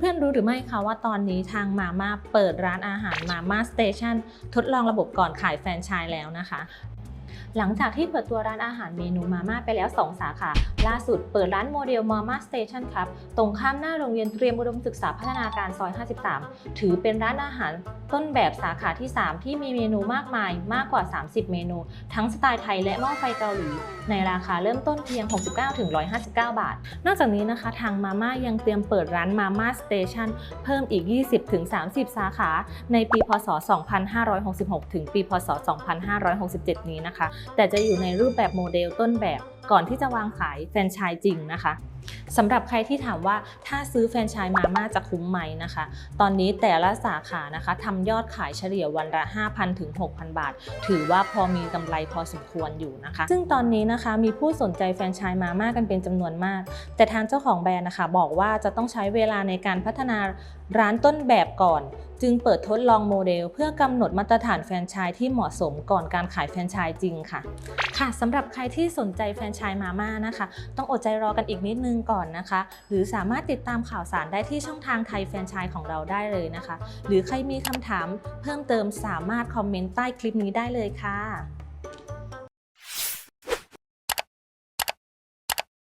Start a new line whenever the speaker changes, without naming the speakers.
เพื่อนๆรู้หรือไม่คะว่าตอนนี้ทางมาม่าเปิดร้านอาหารมาม่าสเตชันทดลองระบบก่อนขายแฟรนไชส์แล้วนะคะ หลังจากที่เปิดตัวร้านอาหารเมนูมาม่าไปแล้ว 2 สาขา ล่าสุดเปิดร้านโมเดลมาม่าสเตชันครับ ตรงข้ามหน้าโรงเรียนเตรียมอุดมศึกษาพัฒนาการซอย 53 ถือเป็นร้านอาหารต้นแบบสาขาที่ 3 ที่มีเมนูมากมายมากกว่า 30 เมนู ทั้งสไตล์ไทยและหม้อไฟเกาหลี ในราคาเริ่มต้นเพียง 69-159 บาท นอกจากนี้นะคะ ทางมาม่ายังเตรียมเปิดร้านมาม่าสเตชันเพิ่มอีก 20-30 สาขา ในปีพศ 2566 ถึงปีพศ 2567 นี้นะคะแต่จะอยู่ในรูปแบบโมเดลต้นแบบก่อนที่จะวางขายแฟรนไชส์จริงนะคะสำหรับใครที่ถามว่าถ้าซื้อแฟรนไชส์มาม่าจะคุ้มไหมนะคะ ตอนนี้แต่ละสาขานะคะทำยอดขายเฉลี่ยวันละ 5,000 ถึง 6,000 บาท ถือว่าพอมีกำไรพอสมควรอยู่นะคะ ซึ่งตอนนี้นะคะมีผู้สนใจแฟรนไชส์มาม่ากันเป็นจำนวนมาก แต่ทางเจ้าของแบรนด์นะคะ บอกว่าจะต้องใช้เวลาในการพัฒนาร้านต้นแบบก่อน จึงเปิดทดลองโมเดล เพื่อกำหนดมาตรฐานแฟรนไชส์ที่เหมาะสมก่อนการขายแฟรนไชส์จริงค่ะ ค่ะสำหรับใครที่สนใจแฟนชายมาม่านะคะ ต้องอดใจรอกันอีกนิดนึงก่อนนะคะ หรือสามารถติดตามข่าวสารได้ที่ช่องทางไทยแฟนชายของเราได้เลยนะคะ หรือใครมีคำถามเพิ่มเติมสามารถคอมเมนต์ใต้คลิปนี้ได้เลยค่ะ